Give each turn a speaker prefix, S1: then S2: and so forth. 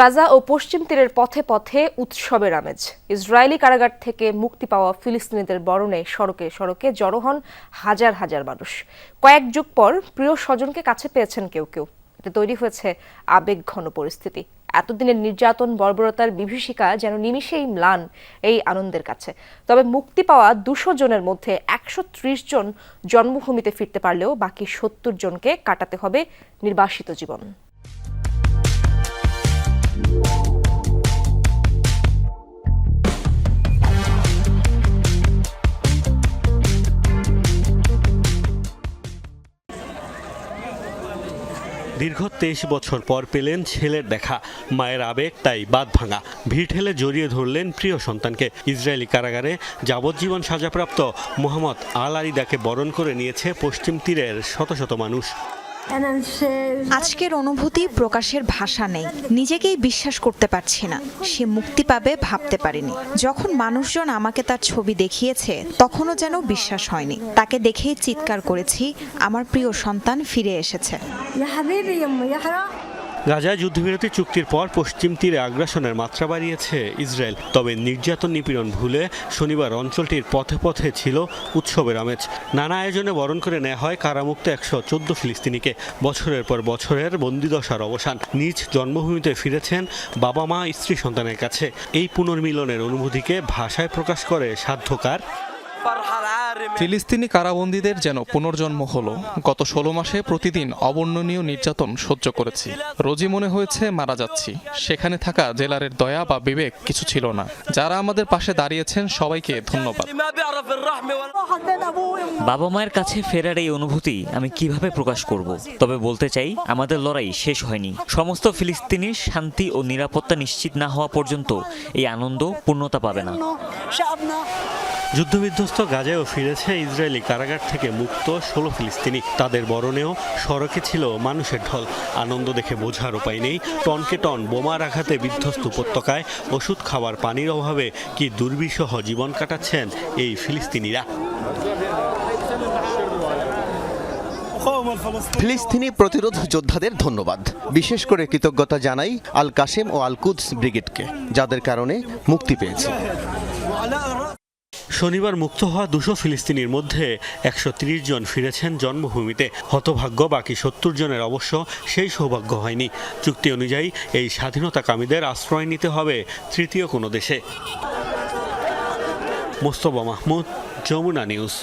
S1: গাজা ও পশ্চিম তীরের পথে পথে উৎসবের আমেজ। ইসরায়েলি কারাগার থেকে মুক্তি পাওয়া ফিলিস্তিনিদের বরণে সড়কে সড়কে জড়ো হন হাজার হাজার মানুষ। কয়েক যুগ পর প্রিয় স্বজনকে কাছে পেয়েছেন কেউ কেউ। এতে তৈরি হয়েছে আবেগ ঘন পরিস্থিতি। এতদিনের নির্যাতন, বর্বরতার বিভীষিকা যেন নিমিষেই ম্লান এই আনন্দের কাছে। তবে মুক্তি পাওয়া দুশো জনের মধ্যে একশো ত্রিশ জন জন্মভূমিতে ফিরতে পারলেও বাকি সত্তর জনকে কাটাতে হবে নির্বাসিত জীবন।
S2: দীর্ঘ তেইশ বছর পর পেলেন ছেলের দেখা। মায়ের আবেগ তাই বাদ ভাঙা। ভিড় ঠেলে জড়িয়ে ধরলেন প্রিয় সন্তানকে। ইসরায়েলি কারাগারে যাবজ্জীবন সাজাপ্রাপ্ত মোহাম্মদ আল আলিদাকে বরণ করে নিয়েছে পশ্চিম তীরের শত শত মানুষ।
S3: আজকের অনুভূতি প্রকাশের ভাষা নেই। নিজেকেই বিশ্বাস করতে পারছি না। সে মুক্তি পাবে ভাবতে পারিনি। যখন মানুষজন আমাকে তার ছবি দেখিয়েছে তখনও যেন বিশ্বাস হয়নি। তাকে দেখেই চিৎকার করেছি আমার প্রিয় সন্তান ফিরে এসেছে।
S2: গাজায় যুদ্ধবিরতি চুক্তির পর পশ্চিম তীরে আগ্রাসনের মাত্রা বাড়িয়েছে ইসরায়েল। তবে নির্যাতন নিপীড়ন ভুলে শনিবার অঞ্চলটির পথে পথে ছিল উৎসবের আমেজ। নানা আয়োজনে বরণ করে নেওয়া হয় কারামুক্ত একশো চোদ্দ ফিলিস্তিনিকে। বছরের পর বছরের বন্দিদশার অবসান। নিজ জন্মভূমিতে ফিরেছেন বাবা মা স্ত্রী সন্তানের কাছে। এই পুনর্মিলনের অনুভূতিকে ভাষায় প্রকাশ করে সাধ্যকার।
S4: ফিলিস্তিনি কারাবন্দীদের যেন পুনর্জন্ম হলো গত ষোলো মাসে প্রতিদিন অবর্ণনীয় নির্যাতন সহ্য করেছি। রোজি মনে হয়েছে মারা যাচ্ছি। সেখানে থাকা জেলারের দয়া বা বিবেক কিছু ছিল না। যারা আমাদের পাশে দাঁড়িয়েছেন সবাইকে ধন্যবাদ।
S5: বাবা মায়ের কাছে ফেরার এই অনুভূতি আমি কীভাবে প্রকাশ করব? তবে বলতে চাই, আমাদের লড়াই শেষ হয়নি। সমস্ত ফিলিস্তিনি শান্তি ও নিরাপত্তা নিশ্চিত না হওয়া পর্যন্ত এই আনন্দ পূর্ণতা পাবে না।
S2: যুদ্ধবিধ্বস্ত গাজায়ও ফিরেছে ইসরায়েলি কারাগার থেকে মুক্ত ষোলো ফিলিস্তিনি। তাদের বরণেও সড়কে ছিল মানুষের ঢল। আনন্দ দেখে বোঝার উপায় নেই টনকে টন বোমার আঘাতে বিধ্বস্ত উপত্যকায় ওষুধ খাওয়ার পানির অভাবে কি দুর্বিষহ জীবন কাটাচ্ছেন এই ফিলিস্তিনিরা?
S6: ফিলিস্তিনি প্রতিরোধ যোদ্ধাদের ধন্যবাদ। বিশেষ করে কৃতজ্ঞতা জানাই আল কাশেম ও আল কুদস ব্রিগেডকে, যাদের কারণে মুক্তি পেয়েছে।
S2: শনিবার মুক্ত হওয়া দুশো ফিলিস্তিনির মধ্যে একশো ত্রিশ জন ফিরেছেন জন্মভূমিতে। হতভাগ্য, বাকি সত্তর জনের অবশ্য সেই সৌভাগ্য হয়নি। চুক্তি অনুযায়ী এই স্বাধীনতাকামীদের আশ্রয় নিতে হবে তৃতীয় কোনো দেশে। মোস্তফা মাহমুদ যমুনা নিউজ।